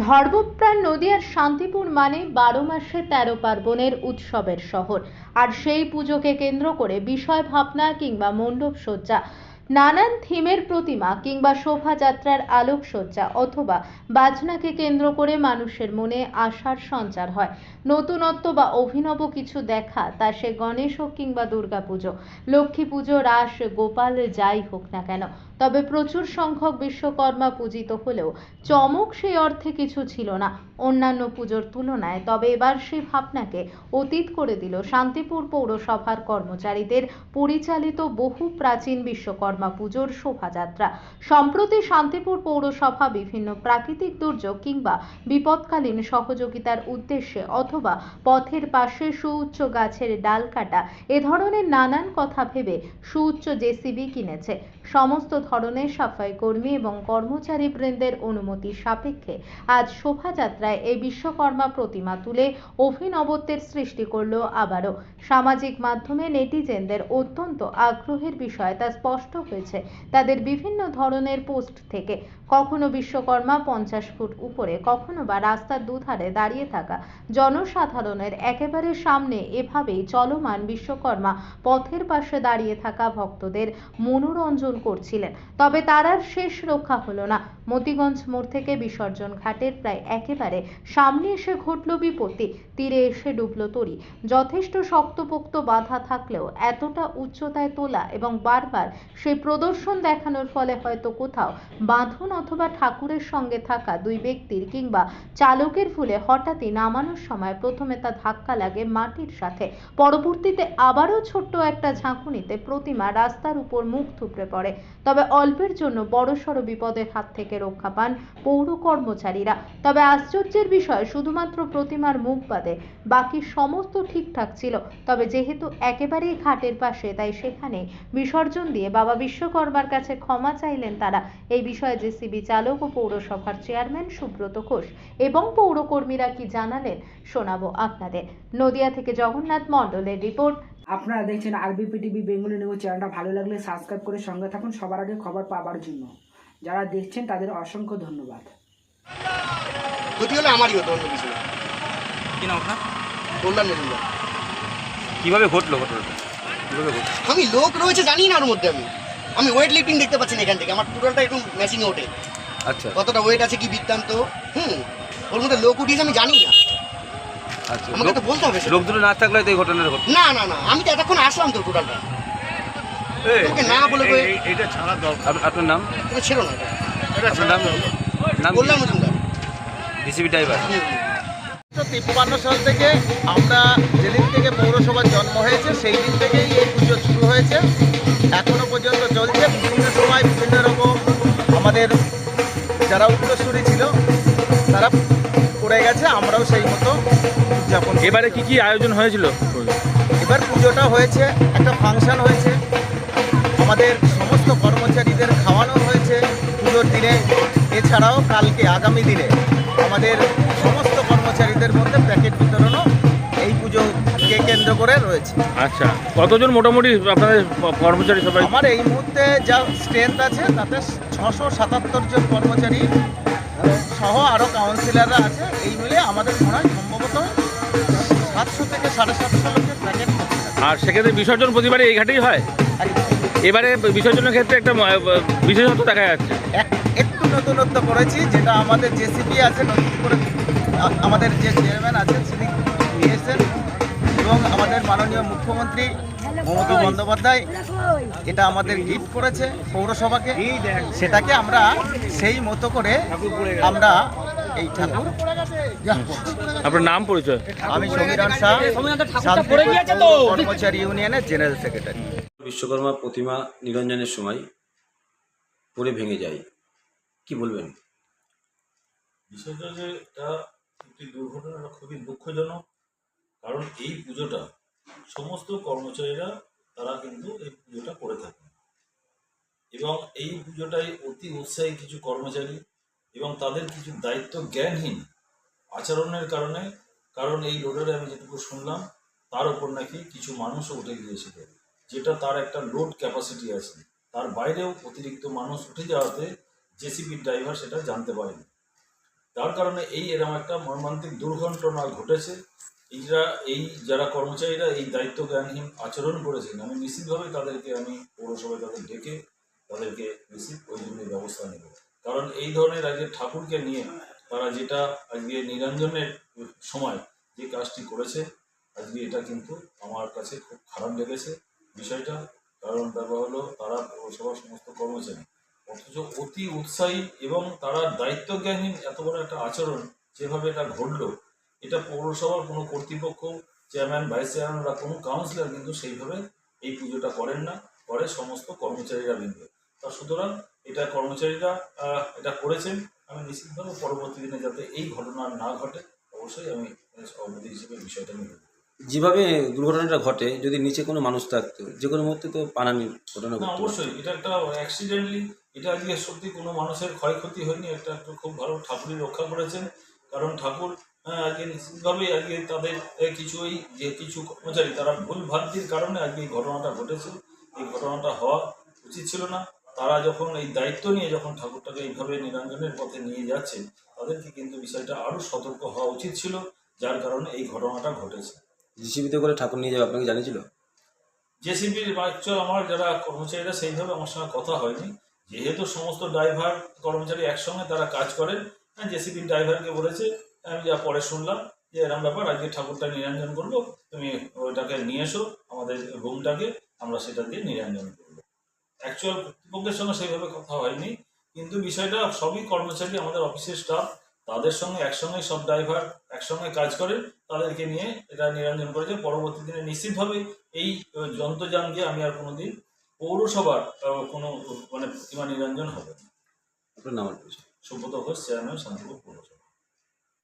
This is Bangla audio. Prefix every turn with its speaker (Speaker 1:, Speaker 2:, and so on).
Speaker 1: ধর্মপ্রাণ নদীয়ার শান্তিপুর মানে বারো মাসে তেরো পার্বণের উৎসবের শহর। আর সেই পুজোকে কেন্দ্র করে বিষয় ভাবনা কিংবা মণ্ডপ সজ্জা নানান থিমের প্রতিমা কিংবা শোভাযাত্রার আলোকসজ্জা অথবা বাজনাকে কেন্দ্র করে মানুষের মনে আশার সঞ্চার হয়। নতুনত্ব বা অভিনব কিছু দেখা, তা সে গণেশ হোক কিংবা দুর্গাপুজো, লক্ষ্মী পুজো, রাস, গোপাল, যাই হোক না কেন। তবে প্রচুর সংখ্যক বিশ্বকর্মা পূজিত হলেও চমক সেই অর্থে কিছু ছিল না। অন্যান্য পুজোর তুলনায় তবে এবার সেই ভাবনাকে অতীত করে দিল শান্তিপুর পৌরসভার কর্মচারীদের পরিচালিত বহু প্রাচীন বিশ্বকর্মা। পুজোর শোভাযাত্রা। সম্প্রতি শান্তিপুর পৌরসভা বিভিন্ন প্রাকৃতিক দুর্যোগ কিংবা বিপদকালীন সহযোগিতার উদ্দেশ্যে অথবা পথের পাশে সুউচ্চ গাছের ডাল কাটা, এ ধরনের নানান কথা ভেবে সুউচ্চ জেসিবি কিনেছে। সমস্ত ধরনের সাফাই কর্মী এবং কর্মচারী বৃন্দের অনুমতি সাপেক্ষে আজ শোভাযাত্রায় এই বিশ্বকর্মা প্রতিমা তুলে অভিনবত্বের সৃষ্টি করল আবারও। সামাজিক মাধ্যমে নেটিজেনদের অত্যন্ত আগ্রহের বিষয় তা স্পষ্ট হয়েছে তাদের বিভিন্ন ধরনের পোস্ট থেকে। কখনো বিশ্বকর্মা পঞ্চাশ ফুট উপরে, কখনো বা রাস্তার দুধারে দাঁড়িয়ে থাকা। জনসাধারণের একেবারে সামনে এভাবেই চলমান বিশ্বকর্মা পথের পাশে দাঁড়িয়ে থাকা ভক্তদের মনোরঞ্জন করছিলেন। তবে তার আর শেষ রক্ষা হলো না। মতিগঞ্জ মোড় থেকে বিসর্জন ঘাটের প্রায় একেবারে সামনে এসে ঘটল বিপত্তি, তীরে এসে ডুবলো তরি। যথেষ্ট শক্তপোক্ত বাধা থাকলেও এতটা উচ্চতায় তোলা এবং বারবার সেই প্রদর্শন দেখানোর ফলে হয়তো কোথাও বাঁধন অথবা ঠাকুরের সঙ্গে থাকা দুই ব্যক্তির কিংবা চালকের ফুলে হঠাৎই নামানোর সময় প্রথমে তা ধাক্কা লাগে মাটির সাথে। পরবর্তীতে আবারও ছোট্ট একটা ঝাঁকুনিতে প্রতিমা রাস্তার উপর মুখ থুবড়ে পড়ে। তবে অল্পের জন্য বড়সড় বিপদের হাত থেকে রক্ষা পান পৌর কর্মচারীরা। তবে আশ্চর্যের বিষয়, শুধুমাত্র প্রতিমার মুখ বাদে বাকি সমস্ত ঠিকঠাক ছিল। তবে যেহেতু একেবারেই ঘাটের পাশে, তাই সেখানে বিসর্জন দিয়ে বাবা বিশ্বকর্মার কাছে ক্ষমা চাইলেন তারা। এই বিষয়ে জেসিবি চালক ও পৌরসভার চেয়ারম্যান সুব্রত ঘোষ এবং পৌরকর্মীরা কি জানালেন, শোনাবো আপনাদের। নদিয়া থেকে জগন্নাথ মণ্ডলের রিপোর্ট।
Speaker 2: আপনারা দেখছেন আরবিপি টিভি বেঙ্গলি নিউজ চ্যানেলটা। ভালো লাগলে সাবস্ক্রাইব করে সঙ্গে থাকুন। সবার আগে খবর পাবার জন্য। যারা দেখছেন তাদের অসংখ্য ধন্যবাদ।
Speaker 3: ক্ষতি হলে আমারই হতো অন্য কিছু না।
Speaker 4: কি নাম আপনার?
Speaker 3: কল্যাণ মজুমদার
Speaker 4: কীভাবে ঘটলো ঘটনাটা? কীভাবে ঘটলো?
Speaker 3: আমি লোক রয়েছে জানি না ওর মধ্যে আমি। আমি ওয়েট লিফটিং দেখতে পাচ্ছি না এখান থেকে। আমার টোটালটা একটু মেশিনে ওঠে।
Speaker 4: আচ্ছা।
Speaker 3: কতটা ওয়েট আছে কি বৃত্তান্ত? হুম ওর মধ্যে লোক উঠিয়েছে আমি জানি না।
Speaker 4: আচ্ছা
Speaker 3: আমাকে তো বলতে হবে।
Speaker 4: লোক দুটো না থাকলে তো এই ঘটনাটা ঘটতো
Speaker 3: না না না আমি তো এতক্ষণ আসলাম তো টোটালটা না বলে কয়ে-
Speaker 4: এইটা ছাড়া দরকার। আপনার নাম?
Speaker 3: এটা ছিল না এটা।
Speaker 4: আপনার নাম? নাম
Speaker 3: কল্যাণ মজুমদার
Speaker 4: ডিসিবি ড্রাইভার।
Speaker 5: উনিশশো তিপ্পান্ন সাল থেকে আমরা যেদিন থেকে পৌরসভার জন্ম হয়েছে সেই দিন থেকেই এই পুজো শুরু হয়েছে। এখনও পর্যন্ত চলছে। বিভিন্ন সময় বিভিন্ন রকম আমাদের যারা উত্তরসূরি ছিল তারা করে গেছে। আমরাও সেই মতো উদযাপন
Speaker 6: এবারে কি কি আয়োজন হয়েছিল?
Speaker 5: এবার পুজোটা হয়েছে একটা ফাংশন হয়েছে। আমাদের সমস্ত কর্মচারীদের খাওয়ানো হয়েছে পুজোর দিনে। এছাড়াও কালকে আগামী দিনে আমাদের সমস্ত কর্মচারীদের মধ্যে প্যাকেট বিতরণও এই পুজোকে কেন্দ্র করে রয়েছে।
Speaker 6: আচ্ছা কতজন মোটামুটি আপনাদের কর্মচারী সবাই?
Speaker 5: আমার এই মুহূর্তে যা স্ট্রেংথ আছে তাতে ছশো সাতাত্তর জন কর্মচারী সহ আরও কাউন্সিলররা আছে। এই মিলে আমাদের মনে হয় সম্ভবত সাতশো থেকে সাড়ে সাতশো লোকের
Speaker 6: আর সেক্ষেত্রে বিসর্জন প্রতিবারে এই ঘাটেই হয়? এবারে বিসর্জনের ক্ষেত্রে একটা বিশেষত্ব দেখা যাচ্ছে।
Speaker 5: এক- একটু নতুনত্ব করেছি যেটা আমাদের জেসিপি আছে নতুন করে আমাদের যে চেয়ারম্যান আছেন তিনি নিয়েছেন এবং আমাদের মাননীয় মুখ্যমন্ত্রী মমতা বন্দ্যোপাধ্যায় এটা আমাদের গিফট করেছে পৌরসভাকে। সেটাকে আমরা সেই মতো করে আমরা এই ঠাকুর।
Speaker 6: আপনার নাম পরিচয়?
Speaker 5: আমি সমীরণ শাহ কর্মচারী ইউনিয়নের জেনারেল সেক্রেটারি।
Speaker 7: বিশ্বকর্মা প্রতিমা নিরঞ্জনের সময় পড়ে ভেঙে যায়। কি বলবেন?
Speaker 8: বিষয়টা যে এটা একটি দুর্ঘটনা খুবই দুঃখজনক কারণ এই পুজোটা সমস্ত কর্মচারীরা তারা কিন্তু এই পুজোটা করে থাকে এবং এই পুজোটাই অতি উৎসাহী কিছু কর্মচারী এবং তাদের কিছু দায়িত্ব জ্ঞানহীন আচরণের কারণে, কারণ এই লোডারে আমি যেটুকু শুনলাম, তার উপর নাকি কিছু মানুষও উঠে গিয়েছিল, যেটা তার একটা লোড ক্যাপাসিটি আছে। তার বাইরেও অতিরিক্ত মানুষ উঠে যাওয়াতে জেসিবির ড্রাইভার সেটা জানতে পারেনি। যার কারণে এই এরকম একটা মর্মান্তিক দুর্ঘটনা ঘটেছে। এইরা, এই যারা কর্মচারীরা এই দায়িত্ব জ্ঞানহীন আচরণ করেছেন, আমি নিশ্চিতভাবে তাদেরকে, আমি পৌরসভায় তাদের ডেকে তাদেরকে নিশ্চিত প্রয়োজনীয় ব্যবস্থা নেব। কারণ এই ধরনের আজকে ঠাকুরকে নিয়ে তারা যেটা আজকে নিরঞ্জনের সময় যে কাজটি করেছে, আজকে এটা কিন্তু আমার কাছে খুব খারাপ লেগেছে বিষয়টা। কারণ ব্যাপার হলো, তারা পৌরসভার সমস্ত কর্মচারী। অথচ অতি উৎসাহী এবং তারা দায়িত্বজ্ঞানহীন এত বড় একটা আচরণ যেভাবে এটা ঘটলো, এটা পৌরসভার কোনো কর্তৃপক্ষ, চেয়ারম্যান, ভাইস চেয়ারম্যান বা কোনো কাউন্সিলর কিন্তু সেইভাবে এই পুজোটা করেন না, করে সমস্ত কর্মচারীরা বিন্দু তা সুতরাং এটা কর্মচারীরা এটা করেছেন। আমি নিশ্চিতভাবে পরবর্তী দিনে যাতে এই ঘটনা না ঘটে অবশ্যই আমি সভাপতি হিসেবে বিষয়টা নিয়ে নেব।
Speaker 7: যেভাবে দুর্ঘটনাটা ঘটে যদি নিচে কোনো মানুষ থাকতো যে কোনো মুহূর্তে তো পানানি ঘটনা
Speaker 8: না অবশ্যই এটা একটা অ্যাক্সিডেন্টলি এটা আজকে সত্যি কোনো মানুষের ক্ষয়ক্ষতি হয়নি একটা একটা খুব ভালো ঠাকুরই রক্ষা করেছেন। কারণ ঠাকুর আজকে নিশ্চিতভাবেই আজকে তাদের আহ, কিছু ওই যে কিছু কর্মচারী তারা ভুল ভ্রান্তির কারণে আজকে এই ঘটনাটা ঘটেছে। এই ঘটনাটা হওয়া উচিত ছিল না। তারা যখন এই দায়িত্ব নিয়ে যখন ঠাকুরটাকে এইভাবে নিরঞ্জনের পথে নিয়ে যাচ্ছে তাদেরকে কিন্তু বিষয়টা আরও সতর্ক হওয়া উচিত ছিল যার কারণে এই ঘটনাটা ঘটেছে।
Speaker 7: জিসিবিতে করে ঠাকুর নিয়ে যাবে আপনাকে জানিয়েছিল?
Speaker 8: জেসিবির অ্যাকচুয়াল আমার যারা কর্মচারীরা সেইভাবে আমার সঙ্গে কথা হয়নি। যেহেতু সমস্ত ড্রাইভার কর্মচারী একসঙ্গে তারা কাজ করেন হ্যাঁ জেসিবির ড্রাইভারকে বলেছে আমি যা পরে শুনলাম যে এরকম ব্যাপার আজকে ঠাকুরটা নিরঞ্জন করব তুমি ওইটাকে নিয়ে এসো আমাদের রুমটাকে আমরা সেটা দিয়ে নিরঞ্জন করব। অ্যাকচুয়াল কর্তৃপক্ষের সঙ্গে সেইভাবে কথা হয়নি। কিন্তু বিষয়টা সবই কর্মচারী আমাদের অফিসের স্টাফ তাদের সঙ্গে একসঙ্গে সব ড্রাইভার একসঙ্গে কাজ করে তাদেরকে নিয়ে এটা নিরঞ্জন করেছে। পরবর্তী দিনে নিশ্চিতভাবে এই যন্ত্রযানকে আমি আর কোনোদিন পৌরসভার কোনো মানে প্রতিমা নিরঞ্জন হবে না।
Speaker 7: আপনার নাম।
Speaker 8: সুব্রত ঘোষ চেয়ারম্যান শান্তিপুর পৌরসভা।